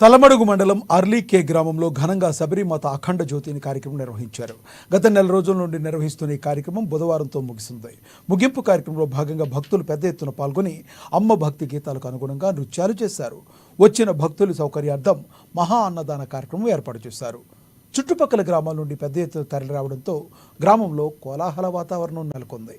తలమడుగు మండలం అర్లీకే గ్రామంలో ఘనంగా శబరిమాత అఖండ జ్యోతిని కార్యక్రమం నిర్వహించారు. గత నెల రోజుల నుండి నిర్వహిస్తున్న ఈ కార్యక్రమం బుధవారంతో ముగిసింది. ముగింపు కార్యక్రమంలో భాగంగా భక్తులు పెద్ద ఎత్తున పాల్గొని అమ్మ భక్తి గీతాలకు అనుగుణంగా నృత్యాలు చేశారు. వచ్చిన భక్తుల సౌకర్యార్థం మహా అన్నదాన కార్యక్రమం ఏర్పాటు చేశారు. చుట్టుపక్కల గ్రామాల నుండి పెద్ద ఎత్తున తరలి రావడంతో గ్రామంలో కోలాహల వాతావరణం నెలకొంది.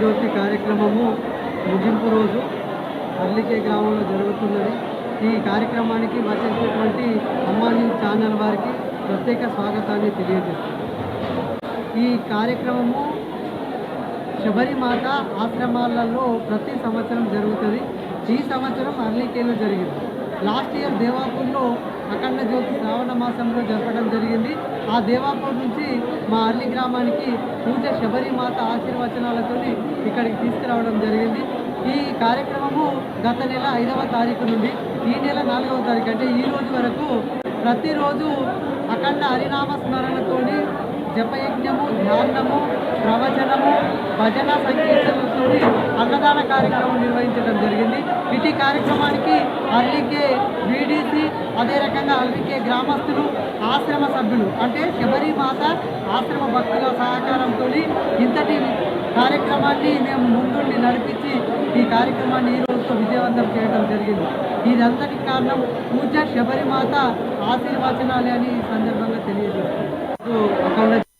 జ్యోతి కార్యక్రమము ముగింపు రోజు అర్లికే గ్రామంలో జరుగుతున్నది. ఈ కార్యక్రమానికి వచ్చేసినటువంటి అమ్మాని ఛానల్ వారికి ప్రత్యేక స్వాగతాన్ని తెలియజేస్తుంది ఈ కార్యక్రమము శబరిమాత ఆశ్రమాలలో ప్రతి సంవత్సరం జరుగుతుంది. ఈ సంవత్సరం అర్లికేలో జరిగింది. లాస్ట్ ఇయర్ దేవాపూర్లో అఖండ జ్యోతి శ్రావణ మాసంలో జరపడం జరిగింది. ఆ దేవాపూర్ నుంచి మా అర్లి గ్రామానికి పూజ శబరిమాత ఆశీర్వచనాలతో ఇక్కడికి తీసుకురావడం జరిగింది. ఈ కార్యక్రమము గత నెల ఐదవ తారీఖు నుండి ఈ నెల నాలుగవ తారీఖు అంటే ఈ రోజు వరకు ప్రతిరోజు అఖండ హరినామ స్మరణతోని జపయజ్ఞము ధ్యానము ప్రవచనము భజన సంకీర్తనలతో అన్నదాన కార్యక్రమం నిర్వహించడం జరిగింది. ఇటీ కార్యక్రమానికి అల్లికే బీడీసీ అదే రకంగా అల్లికే గ్రామస్తులు ఆశ్రమ సభ్యులు అంటే శబరిమాత ఆశ్రమ భక్తుల సహకారంతో ఇంతటి కార్యక్రమాన్ని మేము ముందుండి నడిపించి ఈ కార్యక్రమాన్ని ఈ రోజుతో విజయవంతం చేయడం జరిగింది. ఇదంతటి కారణం పూజ శబరిమాత ఆశీర్వచనాలే అని ఈ సందర్భంగా తెలియజేస్తుంది